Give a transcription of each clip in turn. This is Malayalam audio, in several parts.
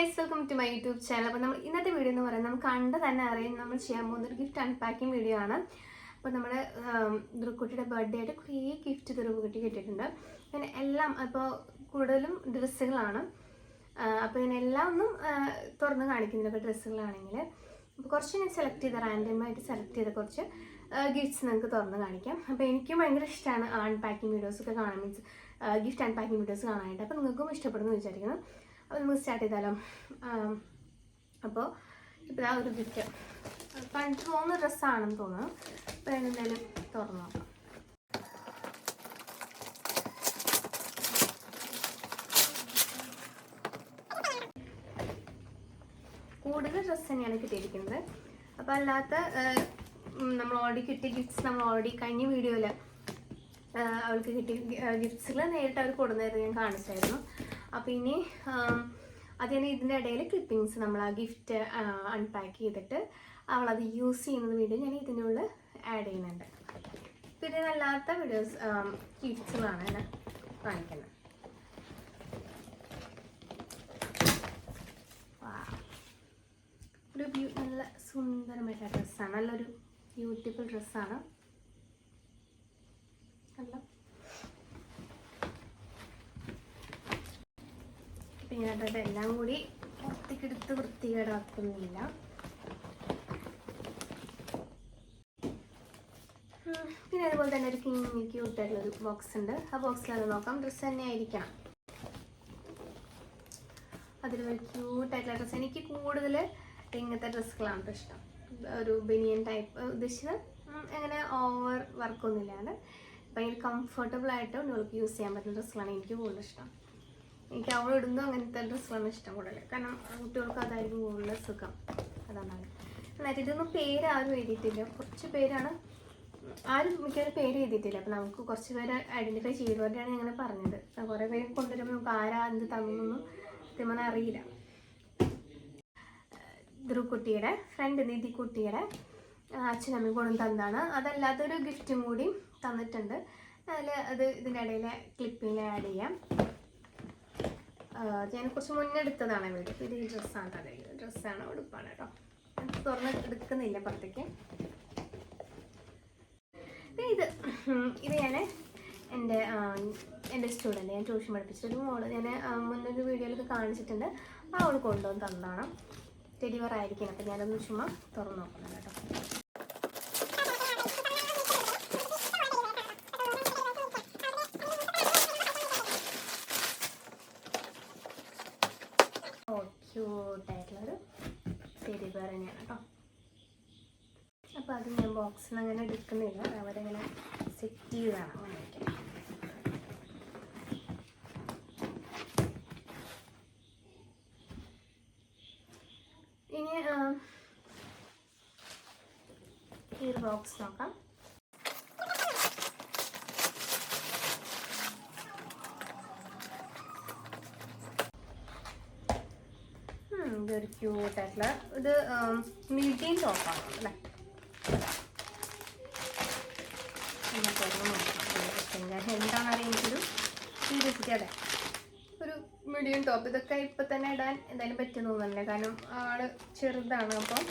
Guys welcome to my YouTube channel അപ്പോൾ നമ്മൾ ഇന്നത്തെ വീഡിയോ എന്ന് പറയുന്നത് നമുക്ക് കണ്ട് തന്നെ അറിയാം നമ്മൾ ചെയ്യാൻ പോകുന്ന ഒരു ഗിഫ്റ്റ് അൺപാക്കിംഗ് വീഡിയോ ആണ്. അപ്പോൾ നമ്മുടെ ദുർക്കുട്ടിയുടെ ബർത്ത്ഡേ ആയിട്ട് കുറേ ഗിഫ്റ്റ് ദുർക്കുട്ടി കിട്ടിയിട്ടുണ്ട്. പിന്നെ എല്ലാം അപ്പോൾ കൂടുതലും ഡ്രസ്സുകളാണ്. അപ്പോൾ ഇതിനെല്ലാം ഒന്നും തുറന്ന് കാണിക്കുന്നില്ല ഡ്രസ്സുകളാണെങ്കിൽ അപ്പോൾ കുറച്ച് ഞാൻ സെലക്ട് ചെയ്ത റാൻഡമായിട്ട് സെലക്ട് ചെയ്ത കുറച്ച് ഗിഫ്റ്റ്സ് നിങ്ങൾക്ക് തുറന്ന് കാണിക്കാം. അപ്പോൾ എനിക്കും ഭയങ്കര ഇഷ്ടമാണ് അൺപാക്കിംഗ് വീഡിയോസൊക്കെ കാണാൻ മീൻസ് ഗിഫ്റ്റ് അൺപാക്കിംഗ് വീഡിയോസ് കാണാനായിട്ട്. അപ്പോൾ നിങ്ങൾക്കും ഇഷ്ടപ്പെടുന്നു വിചാരിക്കുന്നു. അപ്പോൾ നമുക്ക് സ്റ്റാർട്ട് ചെയ്താലോ? അപ്പോൾ ഇപ്പോൾ ആ ഒരു ബിറ്റ് ഗിഫ്റ്റ് എനിക്ക് തോന്നുന്ന ഡ്രസ്സാണെന്ന് തോന്നുന്നു. അപ്പോൾ ഞാൻ എന്തായാലും തുറന്നു. നോക്കാം കൂടുതൽ ഡ്രസ്സ് തന്നെയാണ് കിട്ടിയിരിക്കുന്നത്. അപ്പോൾ അല്ലാത്ത നമ്മൾ ഓൾറെഡി കിട്ടിയ ഗിഫ്റ്റ്സ് നമ്മൾ ഓൾറെഡി കഴിഞ്ഞ വീഡിയോയിൽ അവൾക്ക് കിട്ടിയ ഗിഫ്റ്റ്സുകൾ നേരിട്ട് അവർ കൊടുന്നതായിരുന്നു ഞാൻ കാണിച്ചായിരുന്നു അപ്പോൾ ഇനി ആം, അത് തന്നെ ഇതിന്റെ ഇടയിൽ ക്ലിപ്പിങ്സ് നമ്മൾ ആ ഗിഫ്റ്റ് അൺപാക്ക് ചെയ്തിട്ട് അവളത് യൂസ് ചെയ്യുന്നത് വീഡിയോ ഞാൻ ഇതിനുള്ളിൽ ആഡ് ചെയ്യുന്നുണ്ട്. പിന്നെ അല്ലാത്ത വീഡിയോസ് ഗിഫ്റ്റ്സുകളാണ് ഞാൻ കാണിക്കുന്നത്. നല്ല സുന്ദരമായിട്ടുള്ള ഡ്രസ്സാണ് നല്ലൊരു ബ്യൂട്ടിഫുൾ ഡ്രസ്സാണ് കണ്ടോ പിന്നെ എല്ലാം കൂടി പുറത്തേക്കെടുത്ത് വൃത്തികേടാക്കുന്നില്ല. പിന്നെ അതുപോലെ തന്നെ ഒരു കിങ് ക്യൂട്ടായിട്ടുള്ള ഒരു ബോക്സ് ഉണ്ട്. ആ ബോക്സിൽ അത് നോക്കാം. ഡ്രസ്സ് തന്നെ ആയിരിക്കാം. അതിൽ ഒരു ക്യൂട്ടായിട്ടുള്ള ഡ്രസ്സ് എനിക്ക് കൂടുതൽ ഇങ്ങനത്തെ ഡ്രസ്സുകളാണ് ഇഷ്ടം. ഒരു ബനിയൻ ടൈപ്പ് ഉദ്ദേശിച്ചത് അങ്ങനെ ഓവർ വർക്കൊന്നുമില്ലാണ്ട് ഭയങ്കര കംഫർട്ടബിൾ ആയിട്ട് നിങ്ങൾക്ക് യൂസ് ചെയ്യാൻ പറ്റുന്ന ഡ്രസ്സുകളാണ് എനിക്ക് കൂടുതൽ ഇഷ്ടം. എനിക്ക് അവൾ ഇടുന്നു അങ്ങനത്തെ ഡ്രസ്സാണ് ഇഷ്ടം കൂടുതൽ കാരണം കുട്ടികൾക്ക് അതായിരിക്കും കൂടുതൽ സുഖം. അതാണ് എന്നിട്ട് ഇതൊന്നും പേര് ആരും എഴുതിയിട്ടില്ല കുറച്ച് പേരാണ്. ആരും മിക്കവാറും പേര് എഴുതിയിട്ടില്ല. അപ്പം നമുക്ക് കുറച്ച് പേര് ഐഡന്റിഫൈ ചെയ്തുകൊണ്ടാണ് ഞങ്ങൾ പറഞ്ഞത്. കുറേ പേര് കൊണ്ടുവരുമ്പോൾ നമുക്ക് ആരാ എന്ത് തന്നൊന്നും സത്യം പറഞ്ഞാൽ അറിയില്ല. ധ്രുക്കുട്ടിയുടെ ഫ്രണ്ട് നിധിക്കുട്ടിയുടെ അച്ഛനമ്മയും കൊണ്ടും തന്നതാണ്. അതല്ലാത്തൊരു ഗിഫ്റ്റും കൂടി തന്നിട്ടുണ്ട്. അതിൽ അത് ഇതിന്റെ ഇടയിൽ ക്ലിപ്പിങ്ങിൽ ആഡ് ചെയ്യാം. ഞാൻ കുറച്ച് മുന്നേ എടുത്തതാണ് വീട് ഇത് ഡ്രസ്സാണ് അതെ ഡ്രസ്സാണ് ഉടുപ്പാണ് കേട്ടോ. തുറന്ന് എടുക്കുന്നില്ല പുറത്തേക്ക്. ഇത് ഇത് ഞാൻ എന്റെ എന്റെ സ്റ്റുഡന്റ് ഞാൻ ട്യൂഷൻ പഠിപ്പിച്ചൊരു മോൾ. ഞാൻ മുന്നൊരു വീഡിയോയിലൊക്കെ കാണിച്ചിട്ടുണ്ട്. ആ അവൾ കൊണ്ടുവന്ന് തന്നതാണ്. ഡെലിവർ ആയിരിക്കണം അപ്പം ഞാനൊന്ന് ചുമ്മാ തുറന്ന് നോക്കുന്നത് കേട്ടോ. ക്യൂട്ടായിട്ടുള്ളൊരു ടെലിബർ തന്നെയാണ് കേട്ടോ അപ്പോൾ അത് ഞാൻ ബോക്സിൽ അങ്ങനെ എടുക്കുന്നില്ല. അവരങ്ങനെ സെറ്റ് ചെയ്തതാണ് അങ്ങനെയൊക്കെ ഇനി ഈ ഒരു ബോക്സ് നോക്കാം. ഇതൊരു ക്യൂട്ടായിട്ടുള്ള ഇത് മീഡിയം ടോപ്പാണ് അല്ലേ? എന്താണെന്നറിയാൻ എനിക്കൊരു ക്യൂരിയോസിറ്റി അതെ ഒരു മീഡിയം ടോപ്പ് ഇതൊക്കെ ഇപ്പം തന്നെ ഇടാൻ എന്തായാലും പറ്റും തോന്നുന്നില്ല? കാരണം ആൾ ചെറുതാണ് അപ്പം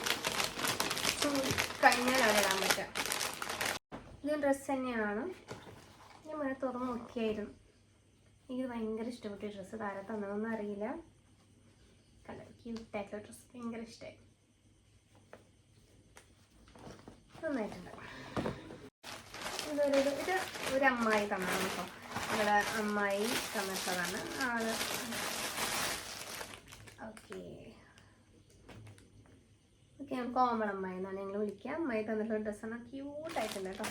കഴിഞ്ഞാലാണ് ഇടാൻ പറ്റുക. ഇത് ഡ്രസ്സ് തന്നെയാണ്. ഞാൻ മുന്നേ തുറന്ന് നോക്കിയായിരുന്നു. എനിക്ക് ഭയങ്കര ഇഷ്ടപ്പെട്ട ഡ്രസ്സ് താരത്തന്നതൊന്നും അറിയില്ല. ക്യൂട്ടായിട്ടുള്ള ഡ്രസ്സ് ഭയങ്കര ഇഷ്ടമായി നന്നായിട്ടുണ്ട്. ഇത് ഒരു അമ്മായി തന്നതാണ് കേട്ടോ. ഇവിടെ അമ്മായി തന്നിട്ടതാണ്. ആൾ ഓക്കെ. ഓക്കെ ഞാൻ കോമൺ അമ്മായി എന്നാണ് ഞങ്ങൾ വിളിക്കുക. അമ്മായി തന്നിട്ടുള്ള ഡ്രസ്സാണ് ക്യൂട്ടായിട്ടുണ്ട് കേട്ടോ.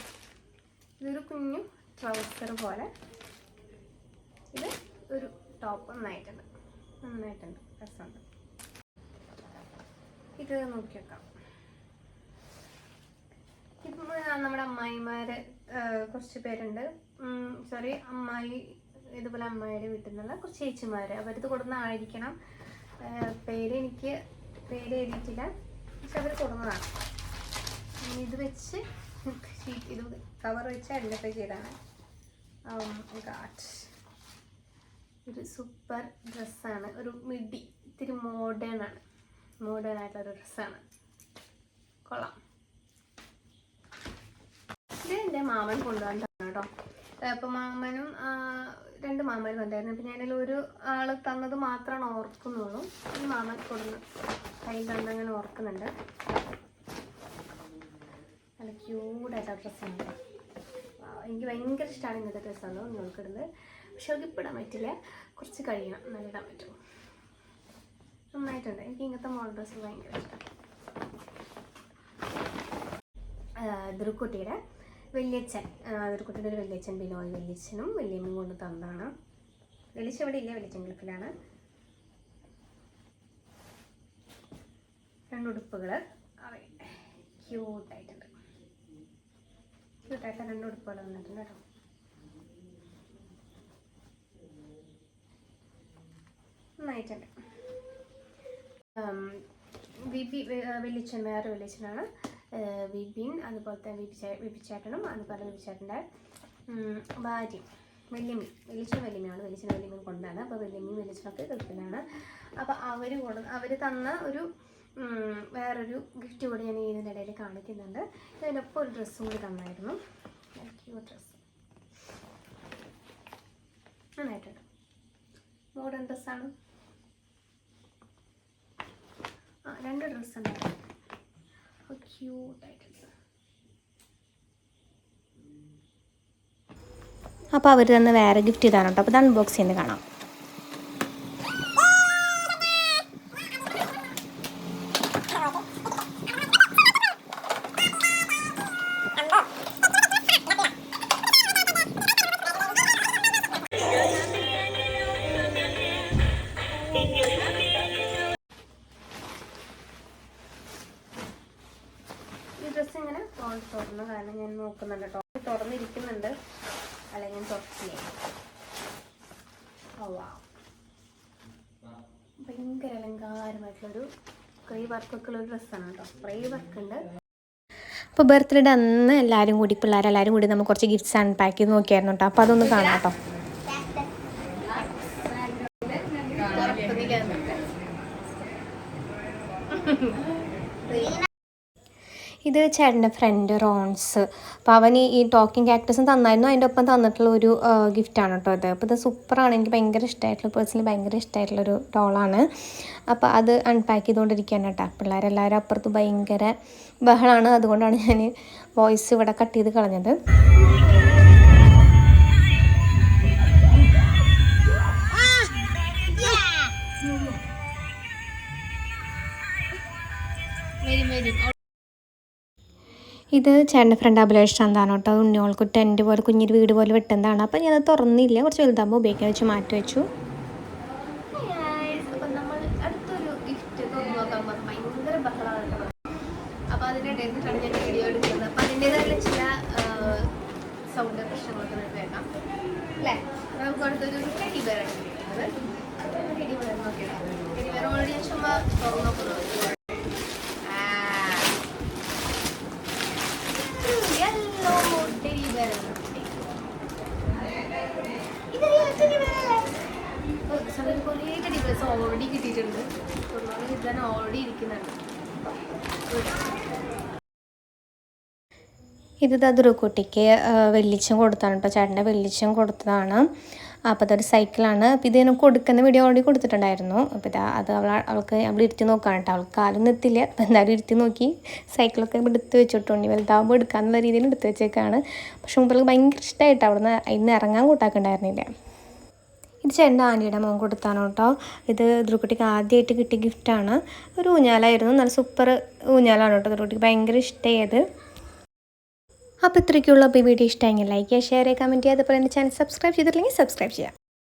ഇതൊരു കുഞ്ഞു ട്രൗസർ പോലെ. ഇത് ഒരു ടോപ്പ് നന്നായിട്ടുണ്ട്. നന്നായിട്ടുണ്ട്. രസമുണ്ട്. ഇത് നോക്കിയേക്കാം. ഇപ്പം നമ്മുടെ അമ്മായിമാര് കുറച്ച് പേരുണ്ട്. സോറി അമ്മായി ഇതുപോലെ അമ്മായിയുടെ വീട്ടിൽ നിന്നുള്ള കുറച്ച് ചേച്ചിമാർ അവരത് കൊടുന്ന ആയിരിക്കണം. പേര് എനിക്ക് പേര് എഴുതിയിട്ടില്ല. പക്ഷെ അവർ കൊടുന്നതാണ്. ഇത് വെച്ച് ഇത് കവർ വെച്ച് ഐഡന്റിഫൈ ചെയ്താണ്. ഗാഡ് ഒരു സൂപ്പർ ഡ്രസ്സാണ് ഒരു മിഡി ഇത്തിരി മോഡേൺ ആണ്. മോഡേൺ ആയിട്ടുള്ള ഡ്രസ്സാണ് കൊള്ളാം. ഇത് എന്റെ മാമൻ തന്നെ കേട്ടോ. അപ്പോൾ മാമനും രണ്ട് മാമനും ഉണ്ടായിരുന്നു അപ്പം ഞാനതിൽ ഒരു ആൾ തന്നത് മാത്രമാണ് ഓർക്കുന്നുള്ളൂ. ഈ മാമൻ കൊടുന്ന് കൈ തന്നങ്ങനെ ഓർക്കുന്നുണ്ട്. നല്ല ഡ്രസ്സാണ് കേട്ടോ. ആ, എനിക്ക് ഭയങ്കര ഇഷ്ടമാണ് ഇന്നത്തെ ഡ്രസ്സാണ് നോക്കിടുന്നത് പക്ഷെ അവർക്ക് ഇപ്പം ഇടാൻ പറ്റില്ല. കുറച്ച് കഴിയണം. നല്ല ഇടാൻ പറ്റുമോ നന്നായിട്ടുണ്ട്. എനിക്ക് ഇങ്ങനത്തെ മോഡൽ ഡ്രസ്സ് ഭയങ്കര ഇഷ്ടം. ദുർക്കുട്ടിയുടെ വലിയച്ഛൻ. ദുർക്കുട്ടിയുടെ ഒരു വലിയച്ഛൻ ബിനോയ് വലിയച്ഛനും വലിയമ്മയും കൊണ്ട് തന്നാണ് വെളിച്ചം ഇവിടെ ഇല്ല വെളിച്ചം ഗൾഫിലാണ്. രണ്ടുടുപ്പുകൾ ക്യൂട്ടായിട്ടുണ്ട്. ക്യൂട്ടായിട്ട് രണ്ടുടുപ്പുകൾ വന്നിട്ടുണ്ട് കേട്ടോ. നന്നായിട്ടുണ്ട്. വെ- പി വെല്ലിച്ചൻ വേറെ വെല്ലിച്ചനാണ് ഏഹ് വിപിൻ അതുപോലത്തെ വിപിച്ചേട്ടനും വിപി ചേട്ടനും അതുപോലെ വിപിച്ചേട്ടന്റെ ഭാര്യ വെല്ലിമ്മി വെല്ലിച്ചൻ വെല്ലിമ്മയാണ് വെല്ലിച്ചൻ വെല്ലിമ്മയും കൊണ്ടാണ്. അപ്പോൾ വെല്ലിമ്മയും വെല്ലിച്ചനൊക്കെ ഗൾഫിലാണ് അപ്പോൾ അവർ കൊണ്ട് അവർ തന്ന ഒരു വേറൊരു ഗിഫ്റ്റ് കൂടി ഞാൻ ഇതിന്റെ ഇടയിൽ കാണിക്കുന്നുണ്ട്. ഇതിന്റെ ഒപ്പം ഒരു ഡ്രസ്സും കൂടി തന്നായിരുന്നു. ക്യൂട്ട് ഡ്രസ്സ് നന്നായിട്ടുണ്ട്. മോഡേൺ ഡ്രസ്സാണ് ആ രണ്ട് ഡ്രസ്സ് ഉണ്ടായിരുന്നു ക്യൂട്ടായിട്ടുണ്ട് അപ്പോൾ അവർ തന്നെ വേറെ ഗിഫ്റ്റ് ചെയ്താണ് കേട്ടോ അപ്പോൾ അൺബോക്സ് ചെയ്യുന്നത് കാണാം. ഈ ഫോൺ ഇങ്ങനെ തുറന്നു. കാരണം ഞാൻ നോക്കുന്നുണ്ട് കേട്ടോ. തുറന്നിരിക്കുന്നുണ്ട്. അല്ല ഞാൻ തുറച്ചില്ല ഓ വാ. ഭയങ്കര അലങ്കാരമായിട്ടുള്ളൊരു ക്രൈ വർക്കൊക്കെ ഉള്ള ഒരു ഡ്രസ്സാണ് കേട്ടോ. ക്രീ വർക്ക് ഉണ്ട് അപ്പോൾ ബർത്ത്ഡേ അന്ന് എല്ലാവരും കൂടി പിള്ളേരെല്ലാവരും കൂടി നമ്മൾ കുറച്ച് ഗിഫ്റ്റ്സ് അൺപാക്ക് ചെയ്ത് നോക്കിയായിരുന്നു കേട്ടോ. അപ്പോൾ അതൊന്ന് കാണാം കേട്ടോ. ഇത് ചേട്ടന്റെ ഫ്രണ്ട് റോൺസ്. അപ്പോൾ അവൻ ഈ- ടോക്കിംഗ് ആക്ടേഴ്സും തന്നായിരുന്നു. അതിന്റെ ഒപ്പം തന്നിട്ടുള്ള ഒരു ഗിഫ്റ്റാണ് കേട്ടോ ഇത്. അപ്പോൾ ഇത് സൂപ്പറാണ്. എനിക്ക് ഭയങ്കര ഇഷ്ടമായിട്ടുള്ള പേഴ്സണലി ഭയങ്കര ഇഷ്ടമായിട്ടുള്ളൊരു ഡോളാണ് അപ്പോൾ അത് അൺപാക്ക് ചെയ്തുകൊണ്ടിരിക്കുകയാണ് കേട്ടോ പിള്ളേരെല്ലാവരും അപ്പുറത്ത് ഭയങ്കര ബഹളമാണ് അതുകൊണ്ടാണ് ഞാൻ വോയിസ് ഇവിടെ കട്ട് ചെയ്ത് കളഞ്ഞത്. ഇത് ചേട്ടന്റെ ഫ്രണ്ട് അഭിലാഷ് ചന്താണ് കേട്ടോ. അത് ഉണ്ണിയോൾക്ക് ടെന്റ് പോലെ കുഞ്ഞൊരു വീട് പോലെ വെട്ടുന്നതാണ്. അപ്പോൾ ഞാനത് തുറന്നില്ല. കുറച്ച് വലുതാകുമ്പോൾ ഉപയോഗിക്കാൻ വെച്ച് മാറ്റി വെച്ചു. പോകുന്നത് അപ്പോൾ ഞാൻ വീഡിയോ എടുക്കുന്നത് അപ്പോൾ ചില ഓൾറെഡി ചുമ്മാ തുറന്നു നോക്കുന്നു യെല്ലോ ടെഡി ബെയർ സമയത്ത് കുറേ ടെഡി ഓൾറെഡി കിട്ടിയിട്ടുണ്ട്. ഒരുപാട് കിട്ടാൻ ഓൾറെഡി ഇരിക്കുന്നുണ്ട്. ഇത് ദുരുക്കുട്ടിക്ക് വെള്ളിച്ചം കൊടുത്താണ് കേട്ടോ ചേട്ടന്റെ വെള്ളിച്ചം കൊടുത്തതാണ്. അപ്പോൾ അതൊരു സൈക്കിളാണ് അപ്പോൾ ഇതിനെ കൊടുക്കുന്ന വീഡിയോ ഓൾറെഡി കൊടുത്തിട്ടുണ്ടായിരുന്നു. അപ്പോൾ ഇതാ അത് അവൾ അവൾക്ക് അവിടെ ഇരുത്തി നോക്കാൻ കേട്ടോ അവൾക്ക് കാലൊന്നും എത്തില്ല. അപ്പോൾ എന്തായാലും ഇരുത്തി നോക്കി. സൈക്കിളൊക്കെ എടുത്ത് വെച്ചിട്ടുണ്ട് വലുതാകുമ്പോൾ എടുക്കാന്നുള്ള രീതിയിൽ എടുത്ത് വെച്ചേക്കാണ്. പക്ഷെ മുമ്പ് ഭയങ്കര ഇഷ്ടമായിട്ട് അവിടെ നിന്ന് ഇന്ന് ഇറങ്ങാൻ കൂട്ടാക്കുണ്ടായിരുന്നില്ല ഇത് ചേട്ടന്റെ ആന്റിയുടെ മോൻ കൊടുത്താണ് കേട്ടോ. ഇത് ദ്രുക്കുട്ടിക്ക് ആദ്യമായിട്ട് കിട്ടിയ ഗിഫ്റ്റാണ്. ഒരു ഊഞ്ഞാലായിരുന്നു. നല്ല സൂപ്പർ ഊഞ്ഞാലാണ് കേട്ടോ ദ്രുക്കുട്ടിക്ക് ഭയങ്കര ഇഷ്ടമായത് അപ്പോൾ ഇത്രയ്ക്കുള്ള വീഡിയോ ഇഷ്ടമെങ്കിൽ ലൈക്ക് ചെയ്യുക ഷെയർ ചെയ്യുക കമന്റ് ചെയ്യുക. അതുപോലെ എന്റെ ചാനൽ സബ്സ്ക്രൈബ് ചെയ്തിട്ടില്ലെങ്കിൽ സബ്സ്ക്രൈബ് ചെയ്യുക.